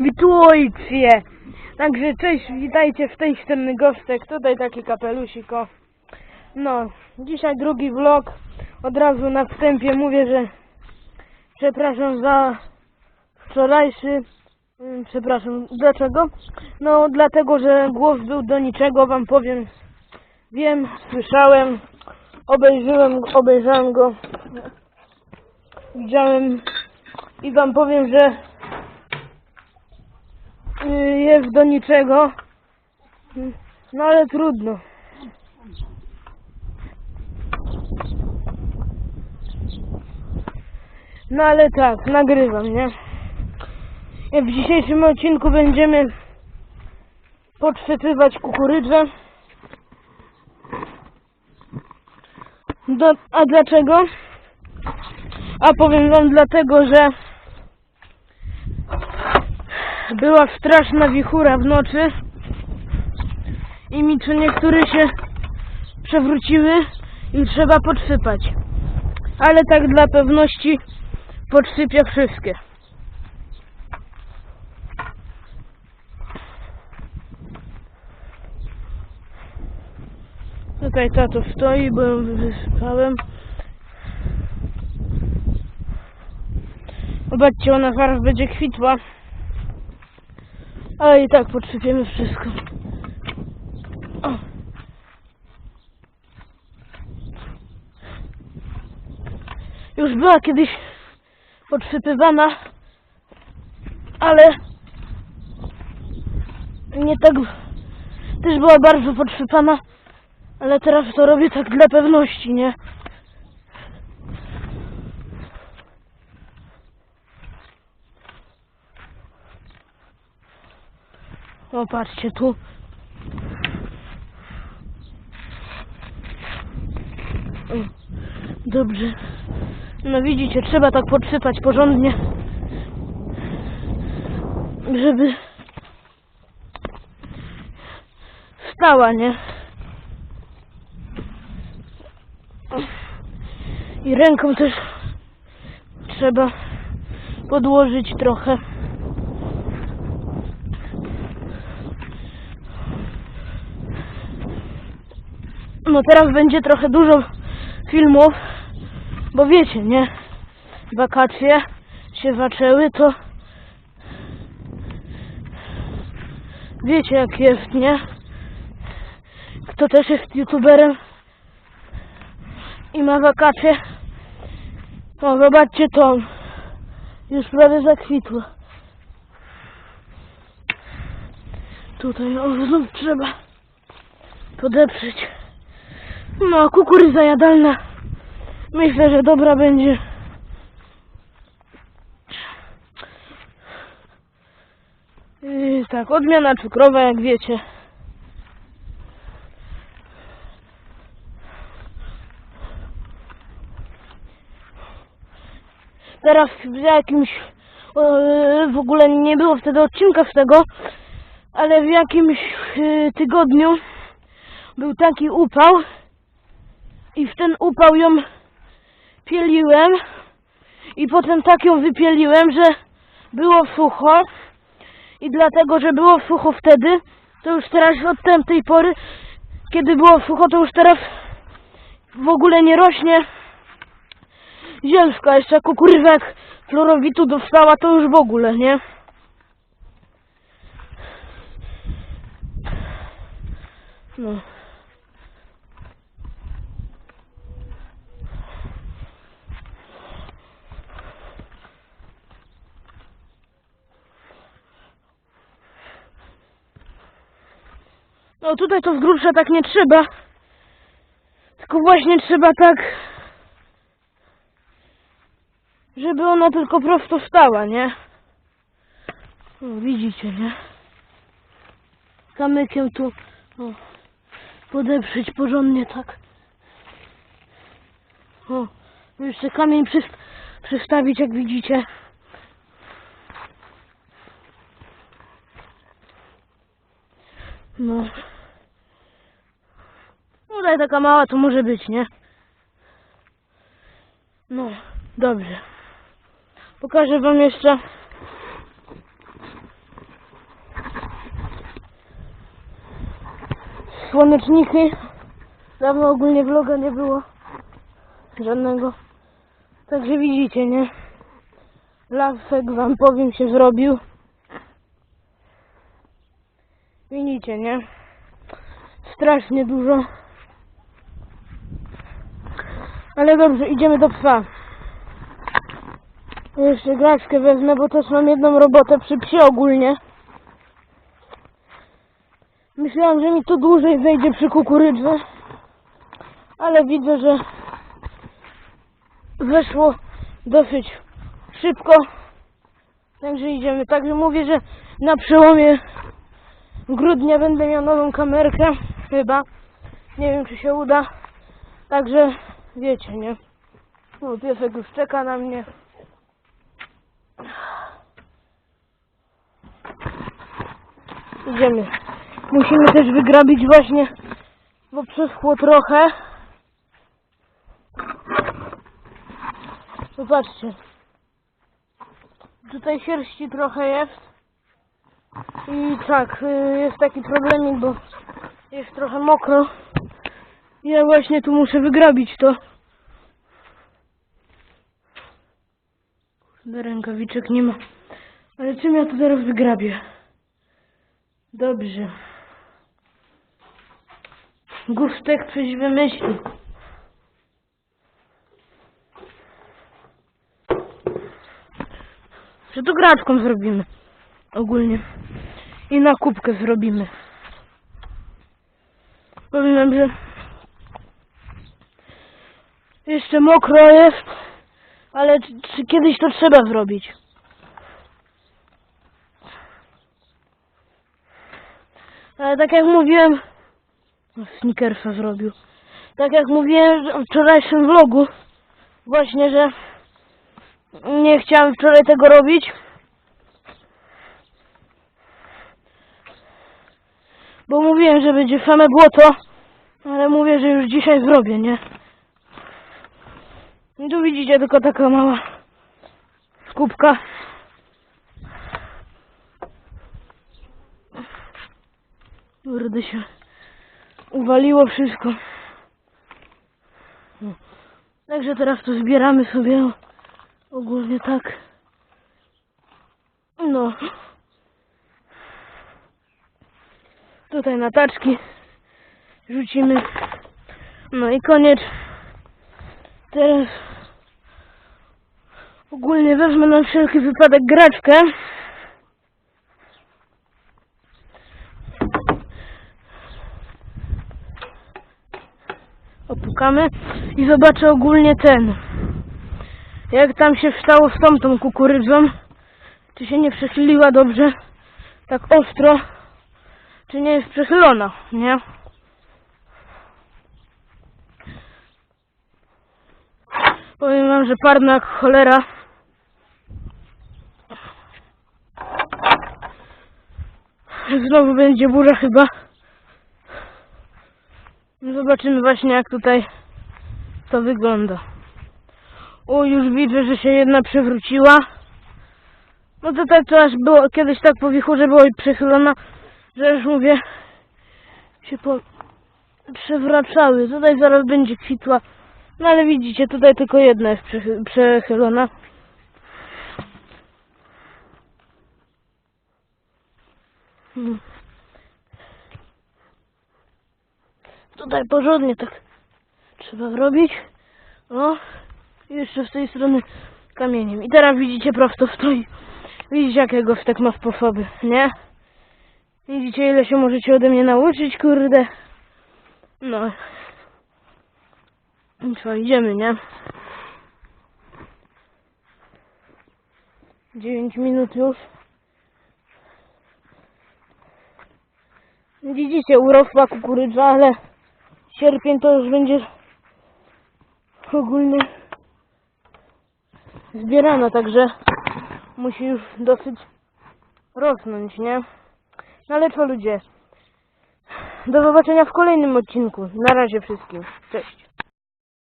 Witajcie! Także cześć, witajcie w tej strony Gostek, tutaj taki kapelusik, o. No, dzisiaj drugi vlog. Od razu na wstępie mówię, że przepraszam za wczorajszy. mm, Przepraszam, dlaczego? No, dlatego, że głos był do niczego, wam powiem. Wiem, słyszałem, obejrzyłem, obejrzałem go, widziałem i wam powiem, że jest do niczego. No ale trudno. No ale tak, nagrywam, nie? W dzisiejszym odcinku będziemy podświetlywać kukurydzę. Do, a dlaczego? A powiem wam dlatego, że była straszna wichura w nocy i mi co niektóre się przewróciły i trzeba podsypać. Ale tak dla pewności podsypię wszystkie. Tutaj tato stoi, bo ją wysypałem. Zobaczcie, ona zaraz będzie kwitła. Ale i tak podsypiemy wszystko. O. Już była kiedyś podsypywana, ale nie tak. Też była bardzo podsypana, ale teraz to robię tak dla pewności, nie? O, patrzcie tu. Dobrze. No widzicie, trzeba tak podsypać porządnie, żeby stała, nie? I ręką też trzeba podłożyć trochę. No teraz będzie trochę dużo filmów, bo wiecie, nie? Wakacje się zaczęły, to wiecie jak jest, nie? Kto też jest youtuberem i ma wakacje, o zobaczcie to, już prawie zakwitło. Tutaj o, znów trzeba podeprzeć. No, kukurydza jadalna. Myślę, że dobra będzie. Yy, tak, odmiana cukrowa, jak wiecie. Teraz w jakimś w ogóle nie było wtedy odcinka z tego, ale w jakimś e, tygodniu był taki upał i w ten upał ją pieliłem i potem tak ją wypieliłem, że było sucho i dlatego, że było sucho wtedy, to już teraz od tamtej pory, kiedy było sucho, to już teraz w ogóle nie rośnie zielska, jeszcze kukurydza jak florowitu dostała, to już w ogóle, nie? No. No tutaj to z grubsza tak nie trzeba. Tylko właśnie trzeba tak, żeby ona tylko prosto stała, nie? O, widzicie, nie? Kamykiem tu o, podeprzeć porządnie tak. O, jeszcze kamień przyst- przystawić, jak widzicie. No tutaj taka mała to może być, nie? No, dobrze. Pokażę wam jeszcze słoneczniki. Dawno ogólnie vloga nie było żadnego. Także widzicie, nie? Lasek wam powiem się zrobił. Widzicie, nie? Strasznie dużo. Ale dobrze, idziemy do psa. Jeszcze graczkę wezmę, bo też mam jedną robotę przy psie ogólnie. Myślałam, że mi to dłużej zejdzie przy kukurydzy, ale widzę, że weszło dosyć szybko. Także idziemy. Także mówię, że na przełomie grudnia będę miał nową kamerkę. Chyba. Nie wiem, czy się uda. Także wiecie, nie? O, piesek już czeka na mnie. Idziemy. Musimy też wygrabić właśnie, bo przeschło trochę. Zobaczcie. Tutaj sierści trochę jest. I tak, y, jest taki problemik, bo jest trochę mokro. Ja właśnie tu muszę wygrabić to. Kurde, rękawiczek nie ma. Ale czym ja to teraz wygrabię? Dobrze. Gustek coś wymyśli. Że to graczką zrobimy. Ogólnie. I na kubkę zrobimy. Powiem że jeszcze mokro jest, ale czy, kiedyś to trzeba zrobić. Ale tak jak mówiłem, Snickersa zrobił. Tak jak mówiłem w wczorajszym vlogu, właśnie, że nie chciałem wczoraj tego robić. Bo mówiłem, że będzie same błoto, ale mówię, że już dzisiaj zrobię, nie? Tu widzicie tylko taka mała skupka. Kurde się uwaliło wszystko. No. Także teraz to zbieramy sobie ogólnie tak. No. Tutaj na taczki rzucimy. No i koniec. Teraz ogólnie wezmę na wszelki wypadek graczkę. Opukamy i zobaczę ogólnie ten. Jak tam się wstało z tą tą kukurydzą. Czy się nie przechyliła dobrze. Tak ostro. Czy nie jest przechylona, nie? Że parna jak cholera. Znowu będzie burza chyba. Zobaczymy właśnie jak tutaj to wygląda. O, już widzę, że się jedna przewróciła. No to tak to aż było kiedyś tak po wichurze było i przechylona, że już mówię się po... przewracały. Tutaj zaraz będzie kwitła. No ale widzicie, tutaj tylko jedna jest przechy- przechylona. Hmm. Tutaj porządnie tak trzeba zrobić. O, i jeszcze z tej strony kamieniem. I teraz widzicie, prosto stoi. Widzicie, jakie gostek ma sposoby, nie? Widzicie, ile się możecie ode mnie nauczyć, kurde. No. I co, idziemy, nie? 9 minut już. Widzicie, urosła kukurydza, ale sierpień to już będzie ogólnie zbierana, także musi już dosyć rosnąć, nie? No ale co ludzie? Do zobaczenia w kolejnym odcinku. Na razie wszystkim. Cześć.